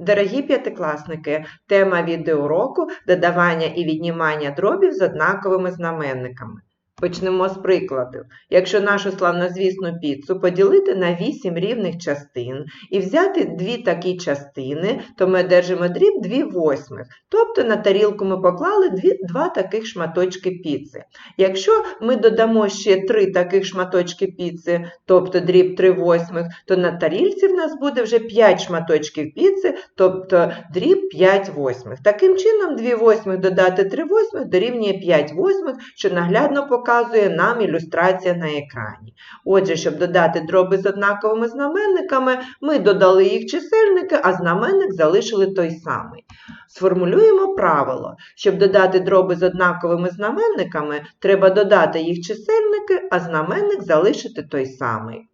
Дорогі п'ятикласники, тема відеоуроку – додавання і віднімання дробів з однаковими знаменниками. Почнемо з прикладів. Якщо нашу славнозвісну піцу поділити на 8 рівних частин і взяти дві такі частини, то ми одержимо дріб 2 восьмих. Тобто на тарілку ми поклали дві, два таких шматочки піци. Якщо ми додамо ще три таких шматочки піци, тобто дріб 3 восьмих, то на тарілці в нас буде вже 5 шматочків піци, тобто дріб 5 восьмих. Таким чином, 2 восьмих додати 3 восьмих дорівнює 5 восьмих, що наглядно показує нам ілюстрація на екрані. Отже, щоб додати дроби з однаковими знаменниками, ми додали їх чисельники, а знаменник залишили той самий. Сформулюємо правило. Щоб додати дроби з однаковими знаменниками, треба додати їх чисельники, а знаменник залишити той самий.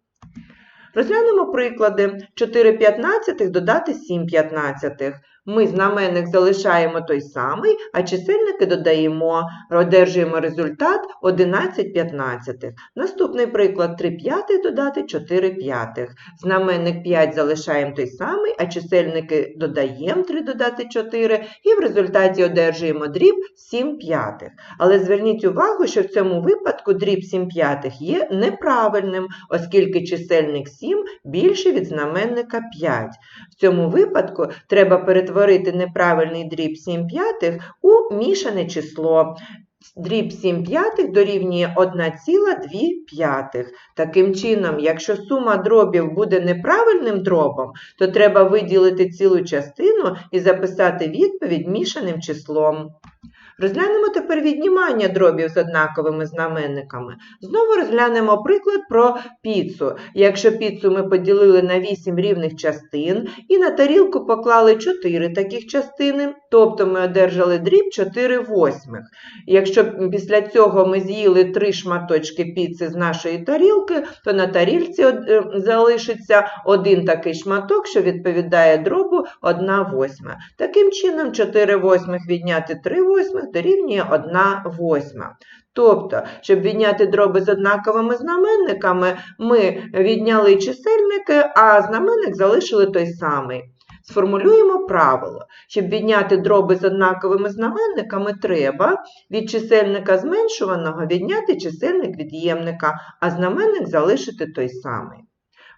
Розглянемо приклади. 4 п'ятнадцятих додати 7 п'ятнадцятих. Ми знаменник залишаємо той самий, а чисельники додаємо, одержуємо результат 11 п'ятнадцятих. Наступний приклад 3 п'ятих додати 4 п'ятих. Знаменник 5 залишаємо той самий, а чисельники додаємо 3 додати 4 і в результаті одержуємо дріб 7 п'ятих. Але зверніть увагу, що в цьому випадку дріб 7 п'ятих є неправильним, оскільки чисельник 7 більше від знаменника 5. В цьому випадку треба перетворити неправильний дріб 7 п'ятих у мішане число. Дріб 7 п'ятих дорівнює 1,2 п'ятих. Таким чином, якщо сума дробів буде неправильним дробом, то треба виділити цілу частину і записати відповідь мішаним числом. Розглянемо тепер віднімання дробів з однаковими знаменниками. Знову розглянемо приклад про піцу. Якщо піцу ми поділили на 8 рівних частин і на тарілку поклали 4 таких частини, тобто ми одержали дріб 4 восьмих. Якщо після цього ми з'їли 3 шматочки піци з нашої тарілки, то на тарілці е, залишиться один такий шматок, що відповідає дробу 1 восьма. Таким чином, 4 восьмих відняти 3 восьмих дорівнює 1 восьма. Тобто, щоб відняти дроби з однаковими знаменниками, ми відняли чисельники, а знаменник залишили той самий. Сформулюємо правило. Щоб відняти дроби з однаковими знаменниками, треба від чисельника зменшуваного відняти чисельник від'ємника, а знаменник залишити той самий.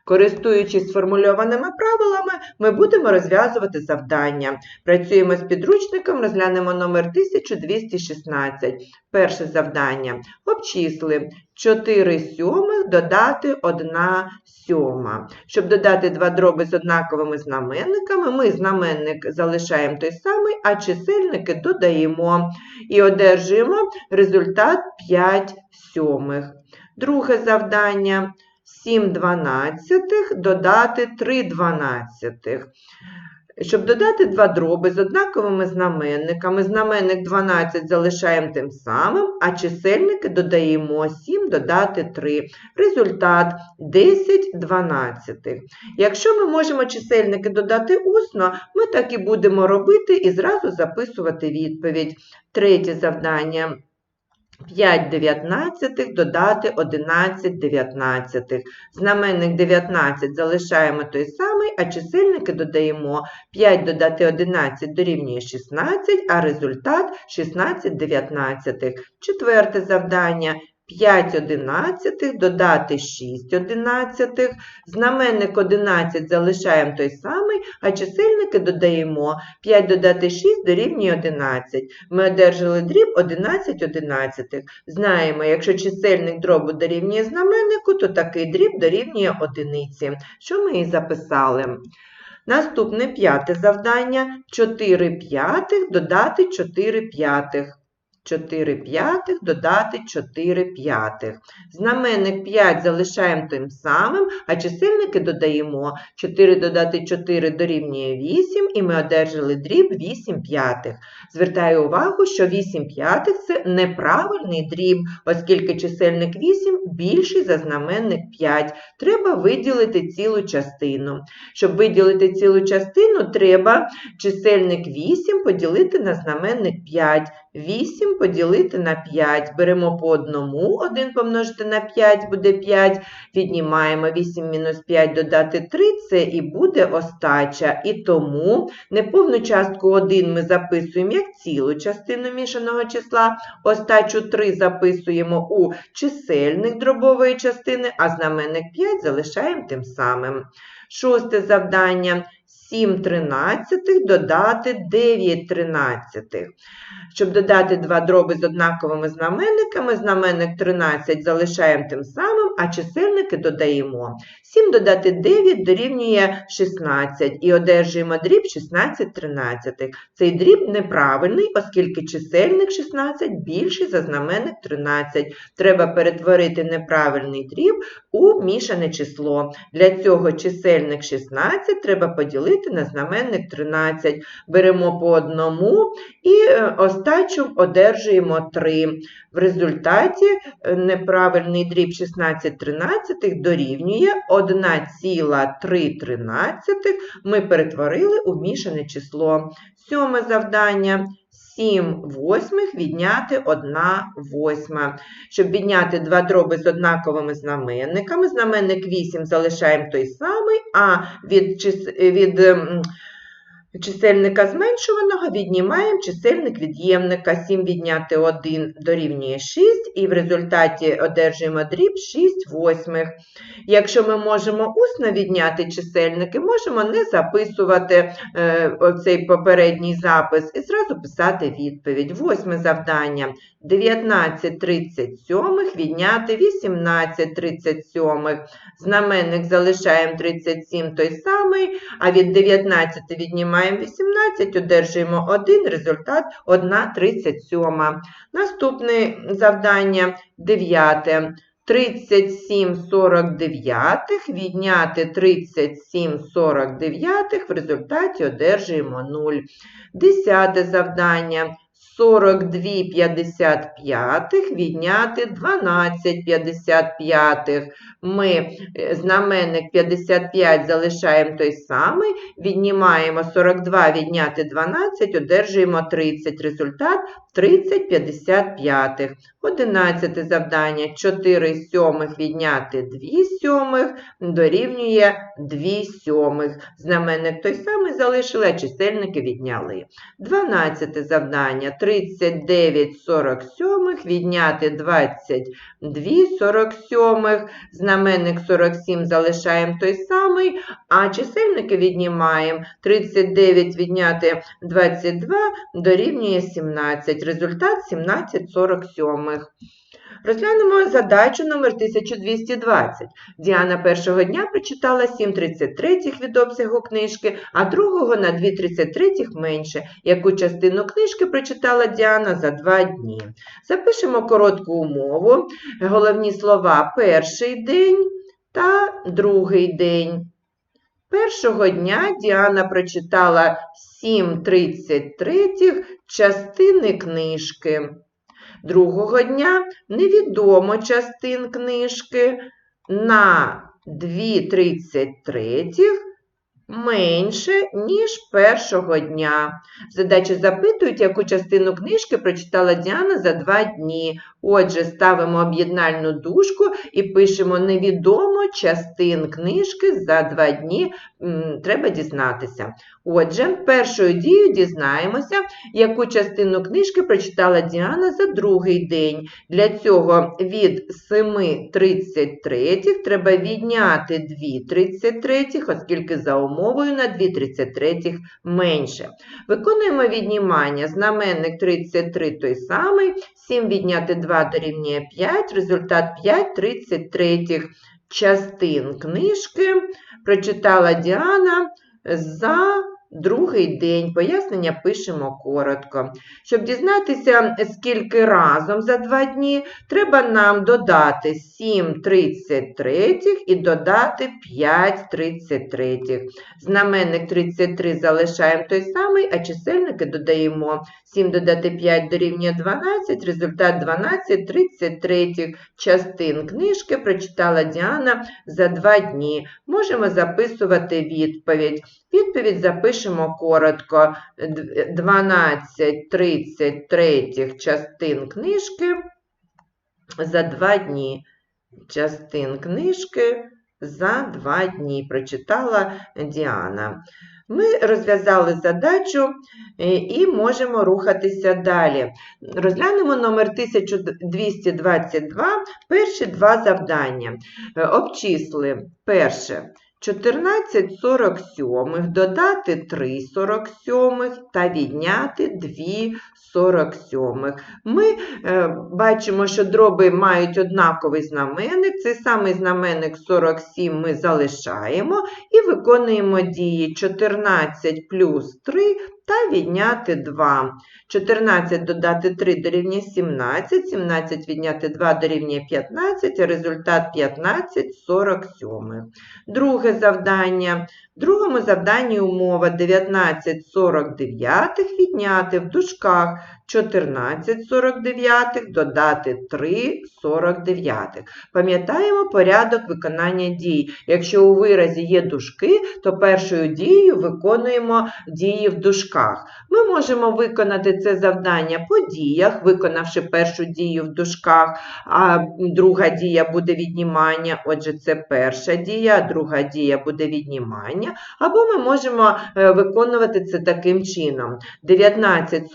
Користуючись сформульованими правилами, ми будемо розв'язувати завдання. Працюємо з підручником, розглянемо номер 1216. Перше завдання. Обчисли 4 сьомих додати 1 сьома. Щоб додати два дроби з однаковими знаменниками, ми знаменник залишаємо той самий, а чисельники додаємо і одержуємо результат 5 сьомих. Друге завдання. 7 дванадцятих додати 3 дванадцятих. Щоб додати два дроби з однаковими знаменниками, знаменник 12 залишаємо тим самим, а чисельники додаємо 7 додати 3. Результат 10 дванадцятих. Якщо ми можемо чисельники додати усно, ми так і будемо робити і зразу записувати відповідь. Третє завдання. 5 дев'ятнадцятих додати 11 дев'ятнадцятих. Знаменник 19 залишаємо той самий, а чисельники додаємо 5 додати 11 дорівнює 16, а результат 16 дев'ятнадцятих. Четверте завдання. 5 одинадцятих додати 6 одинадцятих. Знаменник 11 залишаємо той самий, а чисельники додаємо 5 додати 6 дорівнює 11. Ми одержали дріб 11 одинадцятих. Знаємо, якщо чисельник дробу дорівнює знаменнику, то такий дріб дорівнює одиниці, що ми і записали. Наступне п'яте завдання 4 п'ятих додати 4 п'ятих. 4 п'ятих додати 4 п'ятих. Знаменник 5 залишаємо тим самим, а чисельники додаємо 4 додати 4 дорівнює 8, і ми одержали дріб 8 п'ятих. Звертаю увагу, що 8 п'ятих – це неправильний дріб, оскільки чисельник 8 більший за знаменник 5. Треба виділити цілу частину. Щоб виділити цілу частину, треба чисельник 8 поділити на знаменник 5. 8 поділити на 5. Беремо по одному, 1 помножити на 5 буде 5. Віднімаємо 8 мінус 5 додати 3, це і буде остача. І тому неповну частку 1 ми записуємо як цілу частину мішаного числа, остачу 3 записуємо у чисельник дробової частини, а знаменник 5 залишаємо тим самим. Шосте завдання. 7 тринадцятих додати 9 тринадцятих. Щоб додати два дроби з однаковими знаменниками, знаменник 13 залишаємо тим самим, а чисельники додаємо. 7 додати 9 дорівнює 16 і одержуємо дріб 16 тринадцятих. Цей дріб неправильний, оскільки чисельник 16 більший за знаменник 13. Треба перетворити неправильний дріб у мішане число. Для цього чисельник 16 треба поділити на знаменник 13. Беремо по одному і е, остачу одержуємо 3. В результаті е, неправильний дріб 16 тринадцятих дорівнює 1,3 тринадцятих ми перетворили у мішане число. Сьоме завдання. 7 восьмих відняти 1 восьма. Щоб відняти два дроби з однаковими знаменниками, знаменник 8 залишаємо той самий, а від, від ем, чисельника зменшуваного віднімаємо чисельник від'ємника. 7 відняти 1 дорівнює 6, і в результаті одержуємо дріб 6 восьмих. Якщо ми можемо усно відняти чисельники, можемо не записувати е, оцей попередній запис і зразу писати відповідь. Восьме завдання. 19 37 відняти 18 37. Знаменник залишаємо 37 той самий, а від 19 віднімаємо 18, одержуємо 1, результат 1 37. Наступне завдання 9. 37 49 відняти 37 49 в результаті одержуємо 0. Десяте завдання. 42 55 відняти 12 55. Ми е, знаменник 55 залишаємо той самий, віднімаємо 42 відняти 12, одержуємо 30. Результат 30 55. Одинадцяте завдання 4 сьомих відняти 2 сьомих дорівнює 2 сьомих. Знаменник той самий залишили, а чисельники відняли. Дванадцяте завдання 39 47 відняти 22 47. Знаменник 47 залишаємо той самий, а чисельники віднімаємо. 39 відняти 22 дорівнює 17. Результат 17 47. Розглянемо задачу номер 1220. Діана першого дня прочитала 7,33 від обсягу книжки, а другого на 2,33 менше. Яку частину книжки прочитала Діана за два дні? Запишемо коротку умову. Головні слова перший день та другий день. Першого дня Діана прочитала 7,33 частини книжки. Другого дня невідомо частин книжки на 2,33 менше, ніж першого дня. Задачі запитують, яку частину книжки прочитала Діана за два дні. Отже, ставимо об'єднальну дужку і пишемо невідомо частин книжки за два дні. Треба дізнатися. Отже, першою дією дізнаємося, яку частину книжки прочитала Діана за другий день. Для цього від 7,33 треба відняти 2,33, оскільки за умовою на 2,33 менше. Виконуємо віднімання. Знаменник 33 той самий, 7 відняти 2 дорівнює 5, результат 5 33 частин книжки. Прочитала Діана за Другий день пояснення пишемо коротко. Щоб дізнатися, скільки разом за два дні, треба нам додати 7 33 і додати 5 33. Знаменник 33 залишаємо той самий, а чисельники додаємо 7 додати 5 дорівнює 12, результат 12 33 частин книжки прочитала Діана за два дні. Можемо записувати відповідь. Відповідь запишемо запишемо коротко д- 12 33 частин книжки за два дні. Частин книжки за два дні, прочитала Діана. Ми розв'язали задачу е, і можемо рухатися далі. Розглянемо номер 1222, перші два завдання. Е, Обчисли перше. 14 47 додати 3 47 та відняти 2 47. Ми е, бачимо, що дроби мають однаковий знаменник. Цей самий знаменник 47 ми залишаємо і виконуємо дії 14 плюс 3 та відняти 2. 14 додати 3 дорівнює 17, 17 відняти 2 дорівнює 15, а результат 15 47. Друге завдання. В другому завданні умова 19 49 відняти в дужках 14 49 додати 3 49. Пам'ятаємо порядок виконання дій. Якщо у виразі є дужки, то першою дією виконуємо дії в дужках. Ми можемо виконати це завдання по діях, виконавши першу дію в дужках, а друга дія буде віднімання. Отже, це перша дія, а друга дія буде віднімання. Або ми можемо е, виконувати це таким чином. 19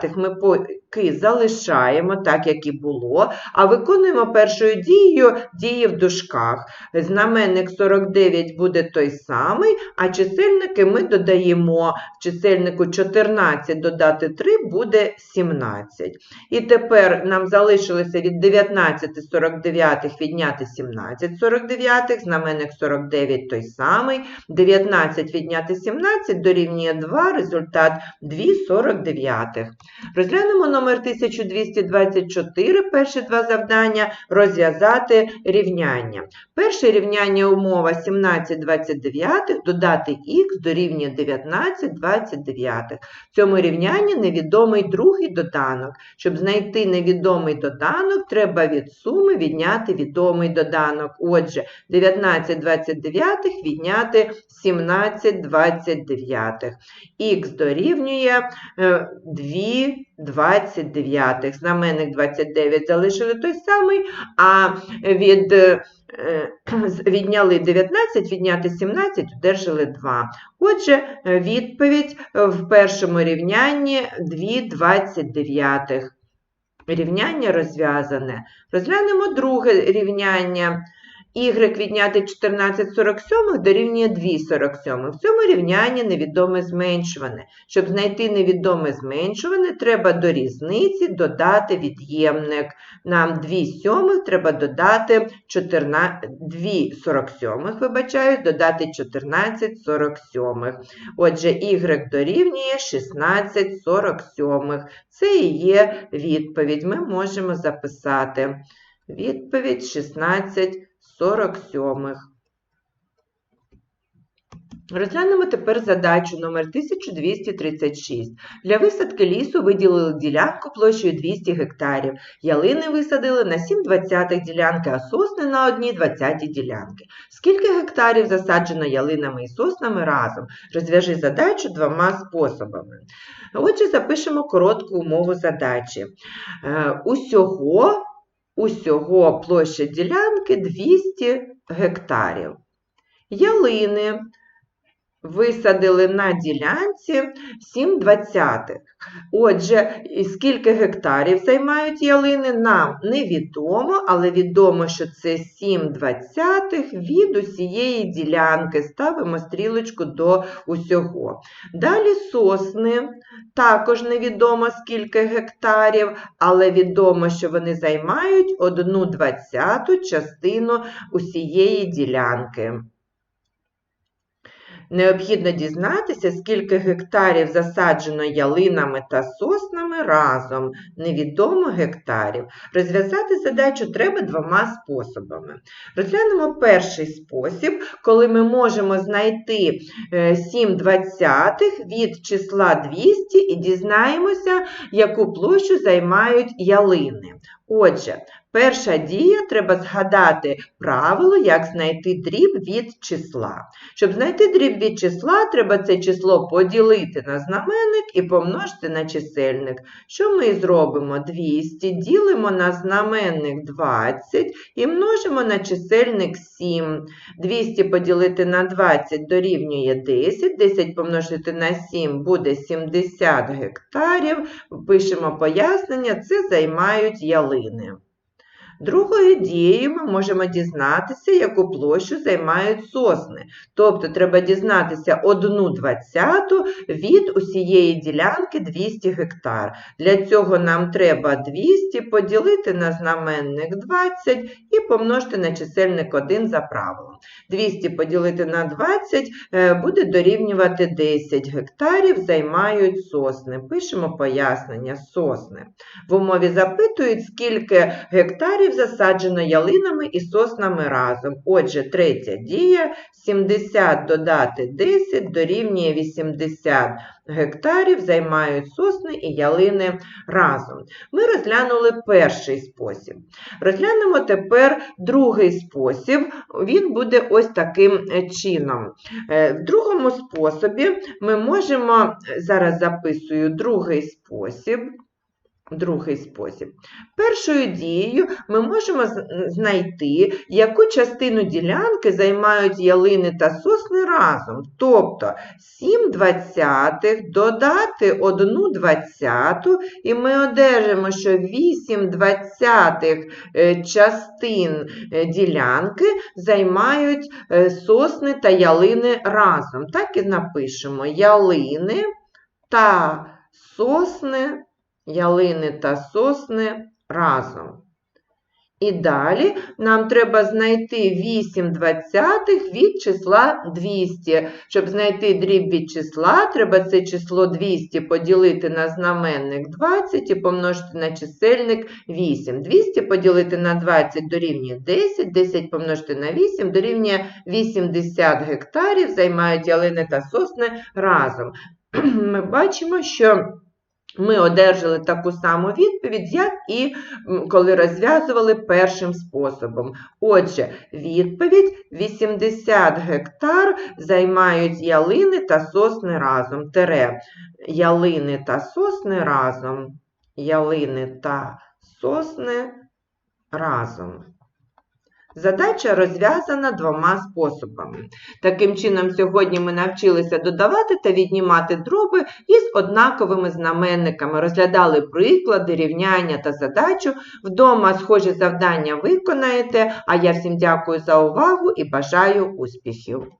49 ми поки залишаємо, так як і було, а виконуємо першою дією дії в дужках. Знаменник 49 буде той самий, а чисельники ми додаємо чисельнику 14 додати 3 буде 17. І тепер нам залишилося від 19 49 відняти 17 49, знаменник 49 той самий, 19 відняти 17 дорівнює 2, результат 2 49. Розглянемо номер 1224, перші два завдання, розв'язати рівняння. Перше рівняння умова 17 29, додати х дорівнює 19 29. В цьому рівнянні невідомий другий доданок. Щоб знайти невідомий доданок, треба від суми відняти відомий доданок. Отже, 19 29 відняти 17 29. Х дорівнює е, 2 29. Знаменник 29 залишили той самий, а від е, відняли 19, відняти 17, одержали 2. Отже, відповідь в першому рівнянні 2 29. Рівняння розв'язане. Розглянемо друге рівняння. Y відняти 14 47 дорівнює 2 47. В цьому рівнянні невідоме зменшуване. Щоб знайти невідоме зменшуване, треба до різниці додати від'ємник. Нам 2 сьомих треба додати 14, 2 47, вибачаю, додати 14 47. Отже, y дорівнює 16 47. Це і є відповідь. Ми можемо записати. Відповідь 16 47. Розглянемо тепер задачу номер 1236. Для висадки лісу виділили ділянку площею 200 гектарів. Ялини висадили на 7 двадцятих ділянки, а сосни на одній двадцятій ділянки. Скільки гектарів засаджено ялинами і соснами разом? Розв'яжи задачу двома способами. Отже, запишемо коротку умову задачі. Е, Усього, усього площа ділянки 200 гектарів. Ялини висадили на ділянці 7 двадцятих. Отже, скільки гектарів займають ялини, нам невідомо, але відомо, що це 7 двадцятих від усієї ділянки. Ставимо стрілочку до усього. Далі сосни, також невідомо скільки гектарів, але відомо, що вони займають 1 двадцяту частину усієї ділянки. Необхідно дізнатися, скільки гектарів засаджено ялинами та соснами разом. Невідомо гектарів. Розв'язати задачу треба двома способами. Розглянемо перший спосіб, коли ми можемо знайти е, 7 двадцятих від числа 200 і дізнаємося, яку площу займають ялини. Отже, перша дія треба згадати правило, як знайти дріб від числа. Щоб знайти дріб від числа, треба це число поділити на знаменник і помножити на чисельник. Що ми зробимо? 200 ділимо на знаменник 20 і множимо на чисельник 7. 200 поділити на 20 дорівнює 10, 10 помножити на 7 буде 70 гектарів. Пишемо пояснення, це займають ялини. Другою дією ми можемо дізнатися, яку площу займають сосни. Тобто треба дізнатися 1 двадцяту від усієї ділянки 200 гектар. Для цього нам треба 200 поділити на знаменник 20 і помножити на чисельник 1 за правилом. 200 поділити на 20 е, буде дорівнювати 10 гектарів займають сосни. Пишемо пояснення сосни. В умові запитують, скільки гектарів засаджено ялинами і соснами разом. Отже, третя дія 70 додати 10 дорівнює 80 гектарів займають сосни і ялини разом. Ми розглянули перший спосіб. Розглянемо тепер другий спосіб. Він буде ось таким е, чином. Е, В другому способі ми можемо, зараз записую другий спосіб. Другий спосіб. Першою дією ми можемо знайти, яку частину ділянки займають ялини та сосни разом. Тобто 7 двадцятих додати 1 двадцяту, і ми одержимо, що 8 двадцятих е, частин е, ділянки займають е, сосни та ялини разом. Так і напишемо ялини та сосни ялини та сосни разом. І далі нам треба знайти 8 двадцятих від числа 200. Щоб знайти дріб від числа, треба це число 200 поділити на знаменник 20 і помножити на чисельник 8. 200 поділити на 20 дорівнює 10, 10 помножити на 8 дорівнює 80 гектарів займають ялини та сосни разом. Ми бачимо, що ми одержали таку саму відповідь, як і коли розв'язували першим способом. Отже, відповідь 80 гектар займають ялини та сосни разом. Тере ялини та сосни разом. Ялини та сосни разом. Задача розв'язана двома способами. Таким чином, сьогодні ми навчилися додавати та віднімати дроби із однаковими знаменниками, розглядали приклади, рівняння та задачу. Вдома схожі завдання виконаєте, а я всім дякую за увагу і бажаю успіхів!